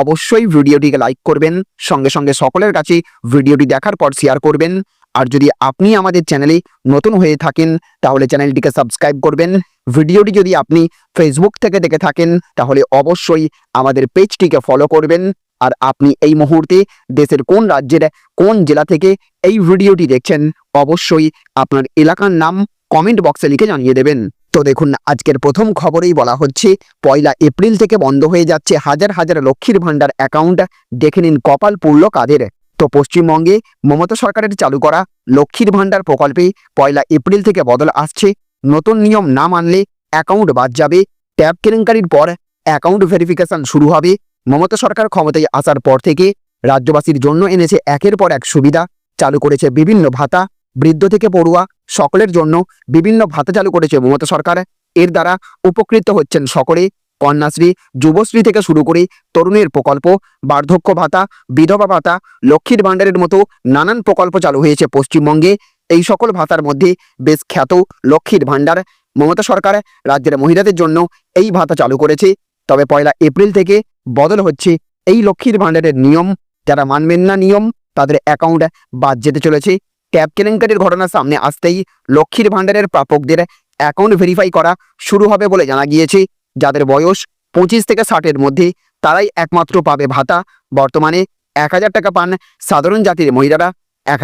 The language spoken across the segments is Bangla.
অবশ্যই ভিডিওটিকে লাইক করবেন, সঙ্গে সঙ্গে সকলের কাছে ভিডিওটি দেখার পর শেয়ার করবেন। আর যদি আপনি আমাদের চ্যানেলে নতুন হয়ে থাকেন, তাহলে চ্যানেলটিকে সাবস্ক্রাইব করবেন। ভিডিওটি যদি আপনি ফেসবুক থেকে দেখে থাকেন, তাহলে অবশ্যই আমাদের পেজটিকে ফলো করবেন। আর আপনি এই মুহূর্তে দেশের কোন রাজ্যের, কোন জেলা থেকে এই ভিডিওটি দেখছেন, অবশ্যই আপনার এলাকার নাম কমেন্ট বক্সে লিখে জানিয়ে দেবেন। তো দেখুন, আজকের প্রথম খবরেই বলা হচ্ছে, পয়লা এপ্রিল থেকে বন্ধ হয়ে যাচ্ছে হাজার হাজার লক্ষ্মীর ভাণ্ডার অ্যাকাউন্ট দেখে নিন কপাল পূর্ল কাদের। তো পশ্চিমবঙ্গে মমতা সরকারের চালু করা লক্ষ্মীর ভাণ্ডার প্রকল্পে পয়লা এপ্রিল থেকে বদল আসছে। নতুন নিয়ম না মানলে অ্যাকাউন্ট বাদ যাবে। ট্যাব কেলেঙ্কারির পর অ্যাকাউন্ট ভেরিফিকেশন শুরু হবে। মমতা সরকার ক্ষমতায় আসার পর থেকে রাজ্যবাসীর জন্য এনেছে একের পর এক সুবিধা। চালু করেছে বিভিন্ন ভাতা। বৃদ্ধ থেকে পড়ুয়া সকলের জন্য বিভিন্ন ভাতা চালু করেছে মমতা সরকার। এর দ্বারা উপকৃত হচ্ছেন সকলে। কন্যাশ্রী, যুবশ্রী থেকে শুরু করে তরুণের প্রকল্প, বার্ধক্য ভাতা, বিধবা ভাতা, লক্ষ্মীর ভাণ্ডারের মতো নানান প্রকল্প চালু হয়েছে পশ্চিমবঙ্গে। এই সকল ভাতার মধ্যে বেশ খ্যাত লক্ষ্মীর ভাণ্ডার মমতা সরকার রাজ্যের মহিলাদের জন্য এই ভাতা চালু করেছে। তবে পয়লা এপ্রিল থেকে বদল হচ্ছে এই লক্ষ্মীর ভাণ্ডারের নিয়ম। যারা মানবেন না নিয়ম, তাদের অ্যাকাউন্ট বাদ যেতে চলেছে। ট্যাব কেলেঙ্কারির ঘটনা সামনে আসতেই লক্ষ্মীর ভাণ্ডারের প্রাপকদের অ্যাকাউন্ট ভেরিফাই করা শুরু হবে বলে জানা গিয়েছে। যাদের বয়স পঁচিশ থেকে ষাটের মধ্যে, তারাই একমাত্র পাবে ভাতা। বর্তমানে এক হাজার টাকা পান সাধারণ জাতির মহিলারা, এক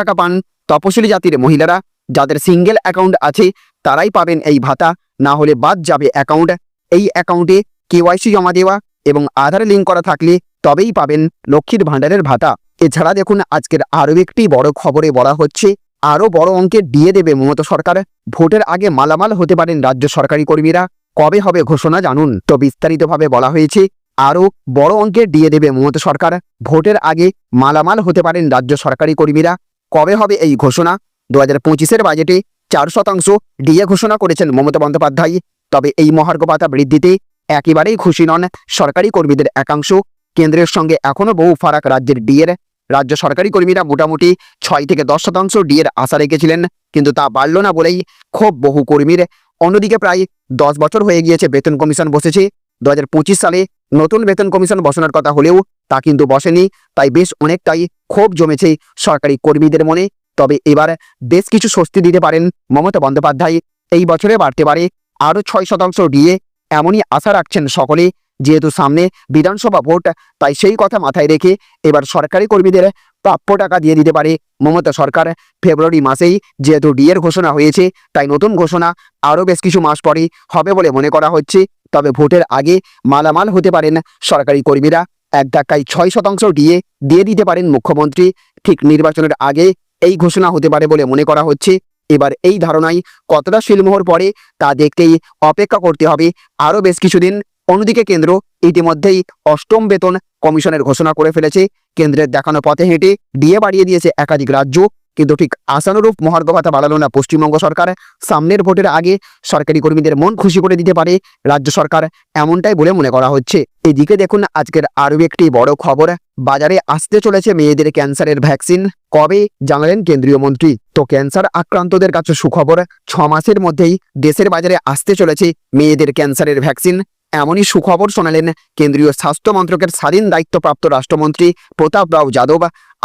টাকা পান তপশিলি জাতির মহিলারা। যাদের সিঙ্গেল অ্যাকাউন্ট আছে, তারাই পাবেন এই ভাতা। না হলে বাদ যাবে অ্যাকাউন্ট এই অ্যাকাউন্টে কেওয়াইসি জমা দেওয়া এবং আধার লিঙ্ক করা থাকলে তবেই পাবেন লক্ষ্মীর ভাণ্ডারের ভাতা। এছাড়া দেখুন, আজকের আরও একটি বড় খবরে বলা হচ্ছে আরও বড় অঙ্কের দিয়ে দেবে মমতা সরকার। ভোটের আগে মালামাল হতে পারেন রাজ্য সরকারি কর্মীরা। কবে হবে ঘোষণা জানুন। তো বিস্তারিতভাবে বলা হয়েছে আরও বড় অঙ্কের দিয়ে দেবে মমতা সরকার। ভোটের আগে মালামাল হতে পারেন রাজ্য সরকারি কর্মীরা। কবে হবে এই ঘোষণা? দু হাজার পঁচিশের বাজেটে চার শতাংশ ডিএ ঘোষণা করেছেন মমতা বন্দ্যোপাধ্যায়। তবে এই মহার্ঘ ভাতা বৃদ্ধিতে একেবারেই খুশি নন সরকারি কর্মীদের একাংশ। কেন্দ্রের সঙ্গে এখনও বহু ফারাক রাজ্যের ডিএর রাজ্য সরকারি কর্মীরা মোটামুটি ছয় থেকে দশ শতাংশ ডিএর আশা রেখেছিলেন, কিন্তু তা বাড়ল না বলেই ক্ষোভ বহু কর্মীর। অন্যদিকে প্রায় দশ বছর হয়ে গিয়েছে বেতন কমিশন বসেছে। দু হাজার পঁচিশ সালে নতুন বেতন কমিশন বসানোর কথা হলেও তা কিন্তু বসেনি, তাই বেশ অনেকটাই ক্ষোভ জমেছে সরকারি কর্মীদের মনে। তবে এবার বেশ কিছু স্বস্তি দিতে পারেন মমতা বন্দ্যোপাধ্যায়। এই বছরে বাড়তে পারে আরও ছয় শতাংশ ডিএ এমনই আশা রাখছেন সকলে। যেহেতু সামনে বিধানসভা ভোট, তাই সেই কথা মাথায় রেখে এবার সরকারি কর্মীদের প্রাপ্য টাকা দিয়ে দিতে পারে মমতা সরকার। ফেব্রুয়ারি মাসেই যেহেতু ডিএর ঘোষণা হয়েছে, তাই নতুন ঘোষণা আরও বেশ কিছু মাস পরেই হবে বলে মনে করা হচ্ছে। তবে ভোটের আগে মালামাল হতে পারেন সরকারি কর্মীরা। এক ধাক্কায় ছয় শতাংশ ডিএ দিয়ে দিতে পারেন মুখ্যমন্ত্রী। ঠিক নির্বাচনের আগে এই ঘোষণা হতে পারে বলে মনে করা হচ্ছে। এবার এই ধারণায় কতটা শিলমোহর পরে তা দেখতেই অপেক্ষা করতে হবে। আরও বেশ কিছুদিন অন্যদিকে কেন্দ্র ইতিমধ্যেই অষ্টম বেতন কমিশনের ঘোষণা করে ফেলেছে। কেন্দ্রের দেখানো পথে হেঁটে ডিএ বাড়িয়ে দিয়েছে একাধিক রাজ্য। কিন্তু ঠিক আশানুরূপ মহার্ঘ ভাতা বাড়ালো না পশ্চিমবঙ্গ সরকার। সামনের ভোটের আগে সরকারি কর্মীদের মন খুশি করে দিতে পারে রাজ্য সরকার এমনটাই বলে মনে করা হচ্ছে। এদিকে দেখুন, আজকের আরও একটি বড় খবর। বাজারে আসতে চলেছে মেয়েদের ক্যান্সারের ভ্যাকসিন। কবে? জানালেন কেন্দ্রীয় মন্ত্রী। তো ক্যান্সার আক্রান্তদের কাছে সুখবর। ছ মাসের মধ্যেই দেশের বাজারে আসতে চলেছে মেয়েদের ক্যান্সারের ভ্যাকসিন। এমনই সুখবর শোনালেন কেন্দ্রীয় স্বাস্থ্য মন্ত্রকের স্বাধীন দায়িত্বপ্রাপ্ত রাষ্ট্রমন্ত্রী প্রতাপ রাও যাদব।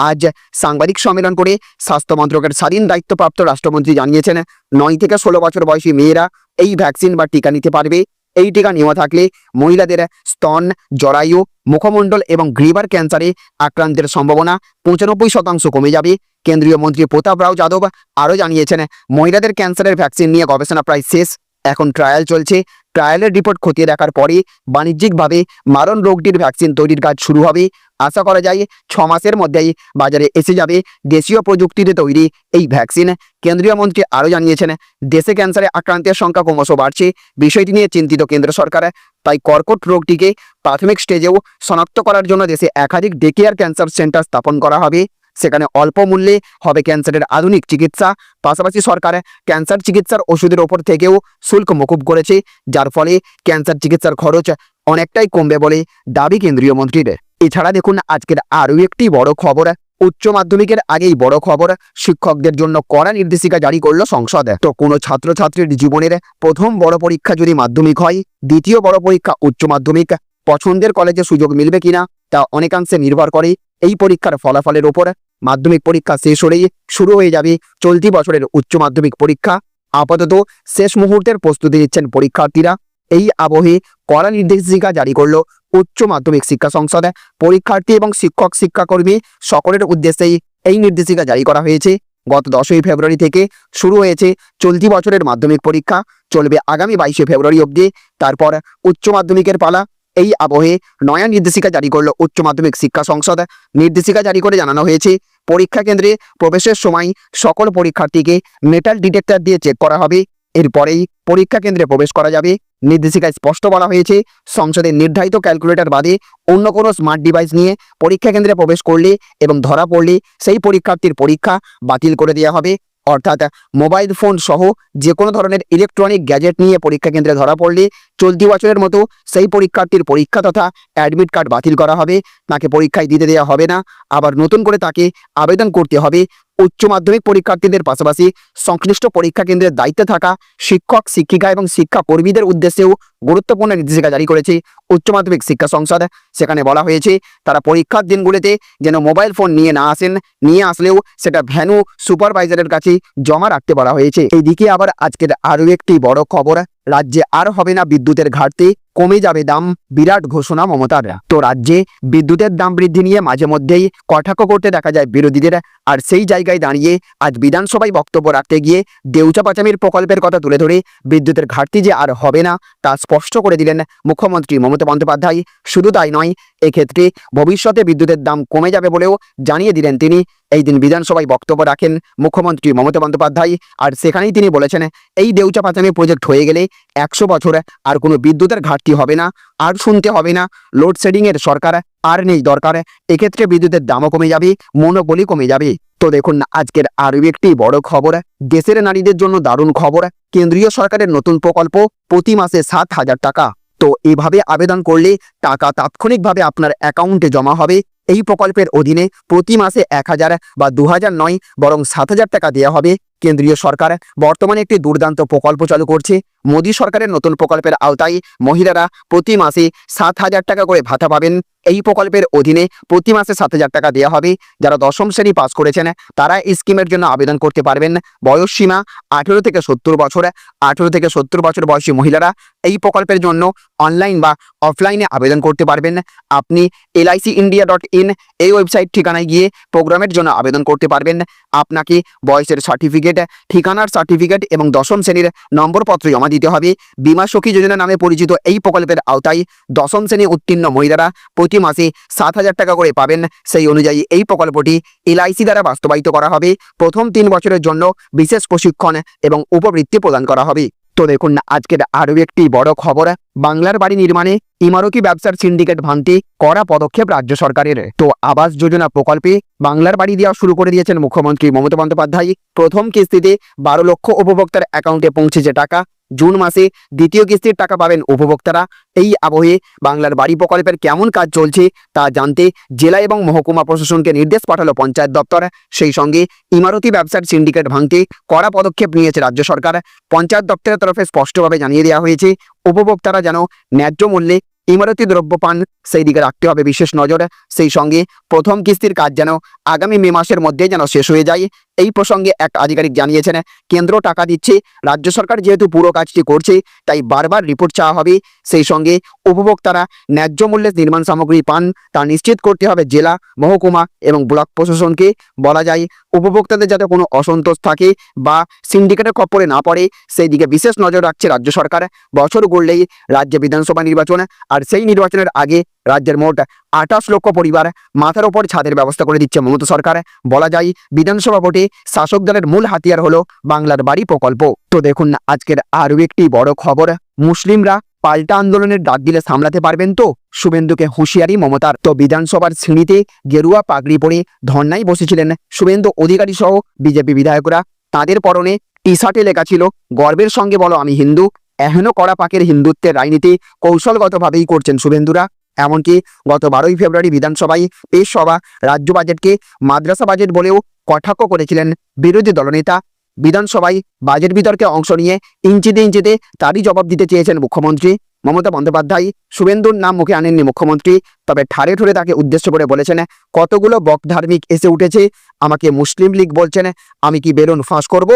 আজ সাংবাদিক সম্মেলন করে স্বাস্থ্য মন্ত্রকের স্বাধীন দায়িত্বপ্রাপ্ত রাষ্ট্রমন্ত্রী জানিয়েছেন, নয় থেকে ষোলো বছর বয়সী মেয়েরা এই ভ্যাকসিন বা টিকা নিতে পারবে। এই টিকা নেওয়া থাকলে মহিলাদের স্তন, জরায়ু, মুখমণ্ডল এবং গ্রিভার ক্যান্সারে আক্রান্তের সম্ভাবনা পঁচানব্বই শতাংশ কমে যাবে। কেন্দ্রীয় মন্ত্রী প্রতাপ রাও যাদব আরও জানিয়েছেন, মহিলাদের ক্যান্সারের ভ্যাকসিন নিয়ে গবেষণা প্রায় শেষ, এখন ট্রায়াল চলছে। ট্রায়ালের রিপোর্ট খতিয়ে দেখার পরে বাণিজ্যিকভাবে মারণ রোগটির ভ্যাকসিন তৈরির কাজ শুরু হবে। আশা করা যায় ছ মাসের মধ্যেই বাজারে এসে যাবে দেশীয় প্রযুক্তিতে তৈরি এই ভ্যাকসিন কেন্দ্রীয় মন্ত্রী আরও জানিয়েছেন, দেশে ক্যান্সারে আক্রান্তের সংখ্যা ক্রমশ বাড়ছে। বিষয়টি নিয়ে চিন্তিত কেন্দ্র সরকার, তাই কর্কট রোগটিকে প্রাথমিক স্টেজেও শনাক্ত করার জন্য দেশে একাধিক ডেকেয়ার ক্যান্সার সেন্টার স্থাপন করা হবে। সেখানে অল্প মূল্যে হবে ক্যান্সারের আধুনিক চিকিৎসা। পাশাপাশি সরকার ক্যান্সার চিকিৎসার ওষুধের ওপর থেকেও শুল্ক মকুব করেছে, যার ফলে ক্যান্সার চিকিৎসার খরচ অনেকটাই কমবে বলে দাবি কেন্দ্রীয় মন্ত্রীর। এছাড়া দেখুন, আজকের আরও একটি বড় খবর। উচ্চ মাধ্যমিকের আগেই বড় খবর, শিক্ষকদের জন্য কড়া নির্দেশিকা জারি করল সংসদ। তো কোনো ছাত্রছাত্রীর জীবনের প্রথম বড় পরীক্ষা যদি মাধ্যমিক হয়, দ্বিতীয় বড় পরীক্ষা উচ্চ মাধ্যমিক, পছন্দের কলেজে সুযোগ মিলবে কিনা, তা অনেকাংশে নির্ভর করে এই পরীক্ষার ফলাফলের ওপর। মাধ্যমিক পরীক্ষা শেষ হলেই শুরু হয়ে যাবে চলতি বছরের উচ্চ মাধ্যমিক পরীক্ষা। আপাতত শেষ মুহূর্তের প্রস্তুতি নিচ্ছেন পরীক্ষার্থীরা। এই আবহে কড়া নির্দেশিকা জারি করল উচ্চ মাধ্যমিক শিক্ষা সংসদ। পরীক্ষার্থী এবং শিক্ষক শিক্ষাকর্মী সকলের উদ্দেশ্যেই এই নির্দেশিকা জারি করা হয়েছে। গত দশই ফেব্রুয়ারি থেকে শুরু হয়েছে চলতি বছরের মাধ্যমিক পরীক্ষা। চলবে আগামী বাইশে ফেব্রুয়ারি অবধি। তারপর উচ্চ মাধ্যমিকের পালা এই আবহে নয়া নির্দেশিকা জারি করল উচ্চ মাধ্যমিক শিক্ষা সংসদ। নির্দেশিকা জারি করে জানানো হয়েছে, পরীক্ষা কেন্দ্রে প্রবেশের সময় সকল পরীক্ষার্থীকে মেটাল ডিটেক্টর দিয়ে চেক করা হবে। এরপরেই পরীক্ষা কেন্দ্রে প্রবেশ করা যাবে। নির্দেশিকায় স্পষ্ট বলা হয়েছে, সংসদের নির্ধারিত ক্যালকুলেটর বাদে অন্য কোনো স্মার্ট ডিভাইস নিয়ে পরীক্ষা কেন্দ্রে প্রবেশ করলে এবং ধরা পড়লে সেই পরীক্ষার্থীর পরীক্ষা বাতিল করে দেওয়া হবে। অর্থাৎ মোবাইল ফোন সহ যে কোনো ধরনের ইলেকট্রনিক গ্যাজেট নিয়ে পরীক্ষা কেন্দ্রে ধরা পড়লে চলতি বছরের মতো সেই পরীক্ষার্থীর পরীক্ষা তথা অ্যাডমিট কার্ড বাতিল করা হবে। তাকে পরীক্ষায় দিতে দেওয়া হবে না। আবার নতুন করে তাকে আবেদন করতে হবে। উচ্চ মাধ্যমিক পরীক্ষার্থীদের পাশাপাশি সংশ্লিষ্ট পরীক্ষা কেন্দ্রের দায়িত্বে থাকা শিক্ষক, শিক্ষিকা এবং শিক্ষা কর্মীদের উদ্দেশ্যেও গুরুত্বপূর্ণ নির্দেশিকা জারি করেছে উচ্চ মাধ্যমিক শিক্ষা সংসদ। সেখানে বলা হয়েছে, তারা পরীক্ষার দিনগুলিতে যেন মোবাইল ফোন নিয়ে না আসেন, নিয়ে আসলেও সেটা ভ্যানু সুপারভাইজারের কাছে জমা রাখতে বলা হয়েছে। এইদিকে আবার আজকের আরও একটি বড় খবর, রাজ্যে আর হবে না বিদ্যুতের ঘাটতি, কমে যাবে দাম, বিরাট ঘোষণা মমতার। তো রাজ্যে বিদ্যুতের দাম বৃদ্ধি নিয়ে মাঝে মধ্যেই কটাক্ষ করতে দেখা যায় বিরোধীদের, আর সেই জায়গায় দাঁড়িয়ে আজ বিধানসভায় বক্তব্য রাখতে গিয়ে দেউচা পাচামির প্রকল্পের কথা তুলে ধরে বিদ্যুতের ঘাটতি যে আর হবে না, তা স্পষ্ট করে দিলেন মুখ্যমন্ত্রী মমতা বন্দ্যোপাধ্যায়। শুধু তাই নয়, এক্ষেত্রে ভবিষ্যতে বিদ্যুতের দাম কমে যাবে বলেও জানিয়ে দিলেন তিনি। এই দিন বিধানসভায় বক্তব্য রাখেন মুখ্যমন্ত্রী মমতা বন্দ্যোপাধ্যায়। আর সেখানেই তিনি বলেছেন, এই দেউচা পাচামি প্রজেক্ট হয়ে গেলে একশো বছর আর কোনো বিদ্যুতের ঘাটতি হবে না, আর শুনতে হবে না। লোডশেডিংয়ের সরকার আর নেই দরকার, এক্ষেত্রে বিদ্যুতের দামও কমে যাবে মনোবলি কমে যাবে। তো দেখুন না, আজকের আরও একটি বড় খবর। দেশের নারীদের জন্য দারুণ খবর। কেন্দ্রীয় সরকারের নতুন প্রকল্প প্রতি মাসে সাত হাজার টাকা। তো এভাবে আবেদন করলে টাকা তাৎক্ষণিকভাবে আপনার অ্যাকাউন্টে জমা হবে। এই প্রকল্পের অধীনে প্রতি মাসে এক হাজার বা দু নয়, বরং সাত হাজার টাকা দেওয়া হবে। কেন্দ্রীয় সরকার। বর্তমানে একটি দুর্দান্ত প্রকল্প চালু করছে। মোদী সরকারের নতুন প্রকল্পের আওতায় মহিলারা প্রতি মাসে সাত হাজার টাকা করে ভাতা পাবেন। এই প্রকল্পের অধীনে প্রতি মাসে সাত হাজার টাকা দেওয়া হবে। যারা দশম শ্রেণি পাস করেছেন, তারা এই স্কিমের জন্য আবেদন করতে পারবেন। বয়স সীমা আঠেরো থেকে সত্তর বছর। আঠেরো থেকে সত্তর বছর বয়সী মহিলারা এই প্রকল্পের জন্য অনলাইন বা অফলাইনে আবেদন করতে পারবেন। আপনি এলআইসি ইন্ডিয়া ডট ইন এই ওয়েবসাইট ঠিকানায় গিয়ে প্রোগ্রামের জন্য আবেদন করতে পারবেন। আপনাকে বয়সের সার্টিফিকেট ঠিকানার সার্টিফিকেট এবং দশম শ্রেণির নম্বরপত্র জমা দিতে হবে। বিমা সখী যোজনা নামে পরিচিত এই প্রকল্পের আওতায় দশম শ্রেণি উত্তীর্ণ মহিলারা প্রতি মাসে সাত হাজার টাকা করে পাবেন। সেই অনুযায়ী এই প্রকল্পটি এলআইসি দ্বারা বাস্তবায়িত করা হবে। প্রথম তিন বছরের জন্য বিশেষ প্রশিক্ষণ এবং উপবৃত্তি প্রদান করা হবে। তো দেখুন না, আজকের আরও একটি বড় খবর। বাংলার বাড়ি নির্মাণে ইমারকি ব্যবসার সিন্ডিকেট ভাঙতে কড়া পদক্ষেপ রাজ্য সরকারের। তো আবাস যোজনা প্রকল্পে বাংলার বাড়ি দেওয়া শুরু করে দিয়েছেন মুখ্যমন্ত্রী মমতা বন্দ্যোপাধ্যায়। প্রথম কিস্তিতে বারো লক্ষ উপভোক্তার অ্যাকাউন্টে পৌঁছেছে টাকা। জুন মাসে দ্বিতীয় কিস্তির টাকা পাবেন উপভোক্তারা। এই আবহে বাংলার বাড়ি প্রকল্পের কেমন কাজ চলছে তা জানতে জেলা এবং মহকুমা প্রশাসনকে নির্দেশ পাঠালো পঞ্চায়েত দপ্তর। সেই সঙ্গে ইমারতি ব্যবসার সিন্ডিকেট ভাঙতে কড়া পদক্ষেপ নিয়েছে রাজ্য সরকার। পঞ্চায়েত দপ্তরের তরফে স্পষ্টভাবে জানিয়ে দেওয়া হয়েছে, উপভোক্তারা যেন ন্যায্য মূল্যে ইমারতি দ্রব্য পান। সেই দিকে রাখতে হবে বিশেষ নজর। সেই সঙ্গে প্রথম কিস্তির কাজ যেন আগামী মে মাসের মধ্যে যেন শেষ হয়ে যায়, এই প্রসঙ্গে এক আধিকারিক জানিয়েছেন। কেন্দ্র টাকা দিচ্ছে, রাজ্য সরকার যেহেতু পুরো কাজটি করছে, তাই বারবার রিপোর্ট চাওয়া হবে। সেই সঙ্গে উপভোক্তারা ন্যায্য মূল্যে নির্মাণ সামগ্রী পান, তা নিশ্চিত করতে হবে জেলা, মহকুমা এবং ব্লক প্রশাসনকে। বলা যায়, উপভোক্তাদের যাতে কোনো অসন্তোষ থাকে বা সিন্ডিকেটের কপরে না পড়ে, সেই দিকে বিশেষ নজর রাখছে রাজ্য সরকার। বছর গড়লেই রাজ্যে বিধানসভা নির্বাচন, আর সেই নির্বাচনের আগে রাজ্যের মোট আঠাশ লক্ষ পরিবার মাথার ওপর ছাদের ব্যবস্থা করে দিচ্ছে মমতা সরকার। বলা যায়, বিধানসভা ভোটে শাসক দলের মূল হাতিয়ার হলো বাংলার বাড়ি প্রকল্প। তো দেখুন, আজকের আরও একটি বড় খবর। মুসলিমরা পাল্টা আন্দোলনের ডাক দিলে সামলাতে পারবেন তো? শুভেন্দুকে হুঁশিয়ারি মমতার। তো বিধানসভার শ্রেণীতে গেরুয়া পাগড়ি পরে ধর্নায় বসেছিলেন শুভেন্দু অধিকারী সহ বিজেপি বিধায়করা। তাদের পরনে টি শার্টে লেখা ছিল, গর্বের সঙ্গে বলো আমি হিন্দু। এহেন কড়া পাকের হিন্দুত্বের রাজনীতি কৌশলগতভাবেই করছেন শুভেন্দুরা। এমনকি গত বারোই ফেব্রুয়ারি বিধানসভায় পেশ সভা রাজ্য বাজেটকে মাদ্রাসা বাজেট বলেও কটাক্ষ করেছিলেন বিরোধী দলনেতা। বিধানসভায় বাজেট বিতর্কে অংশ নিয়ে ইঞ্চিতে ইঞ্চিতে তারই জবাব দিতে চেয়েছেন মুখ্যমন্ত্রী। মমতা বন্দ্যোপাধ্যায়, শুভেন্দুর নাম মুখে আনেননি মুখ্যমন্ত্রী, তবে ঠারে ঠুড়ে তাকে উদ্দেশ্য করে বলেছেন, কতগুলো বক ধার্মিক এসে উঠেছে, আমাকে মুসলিম লীগ বলছেন, আমি কি বেলুন ফাঁস করব?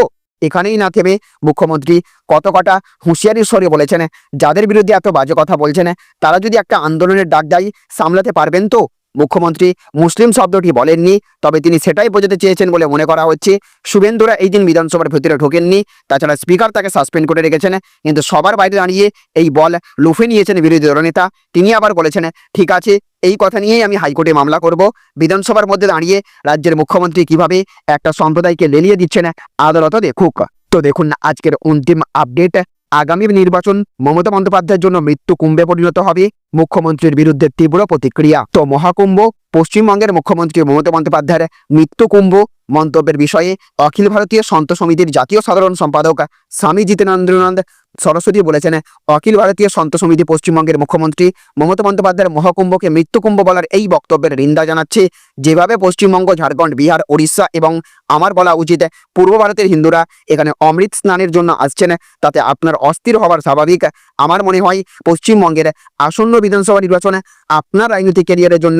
এখানেই না থেমে মুখ্যমন্ত্রী কত কটা হুঁশিয়ারির স্বরে বলেছেন, যাদের বিরুদ্ধে এত বাজে কথা বলছেন, তারা যদি একটা আন্দোলনের ডাক দেয় সামলাতে পারবেন তো? মুখ্যমন্ত্রী মুসলিম শব্দটি বলেননি, তবে তিনি সেটাই বোঝাতে চেয়েছেন বলে মনে করা হচ্ছে। শুভেন্দুরা এই দিন বিধানসভার ভেতরে ঢোকেননি, তাছাড়া স্পিকার তাকে সাসপেন্ড করে রেখেছেন। কিন্তু সবার বাইরে দাঁড়িয়ে এই বল লুফে নিয়েছেন বিরোধী দলনেতা। তিনি আবার বলেছেন, ঠিক আছে, এই কথা নিয়েই আমি হাইকোর্টে মামলা করব। বিধানসভার মধ্যে দাঁড়িয়ে রাজ্যের মুখ্যমন্ত্রী কীভাবে একটা সম্প্রদায়কে লেলিয়ে দিচ্ছেন আদালত দেখুক। তো দেখুন, আজকের অন্তিম আপডেট। আগামী নির্বাচন মমতা বন্দ্যোপাধ্যায়ের জন্য মৃত্যু কুম্ভে পরিণত হবে। মুখ্যমন্ত্রীর বিরুদ্ধে তীব্র প্রতিক্রিয়া। তো মহাকুম্ভ পশ্চিমবঙ্গের মুখ্যমন্ত্রী মমতা বন্দ্যোপাধ্যায়ের মৃত্যু কুম্ভ মন্তব্যের বিষয়ে অখিল ভারতীয় সন্ত সমিতির জাতীয় সাধারণ সম্পাদক স্বামী জিতেন্দ্রনাথ সরস্বতী বলেছেন, অখিল ভারতীয় সন্ত সমিতি পশ্চিমবঙ্গের মুখ্যমন্ত্রী মমতা বন্দ্যোপাধ্যায়ের মহাকুম্ভকে মৃত্যুকুম্ভ বলার এই বক্তব্যের নিন্দা জানাচ্ছে। যেভাবে পশ্চিমবঙ্গ, ঝাড়খণ্ড, বিহার, ওড়িশা এবং আমার বলা উচিত, পূর্ব ভারতের হিন্দুরা এখানে অমৃত স্নানের জন্য আসছেন, তাতে আপনার অস্থির হওয়ার স্বাভাবিক। আমার মনে হয় পশ্চিমবঙ্গের আসন্ন বিধানসভা নির্বাচনে আপনার রাজনৈতিক ক্যারিয়ারের জন্য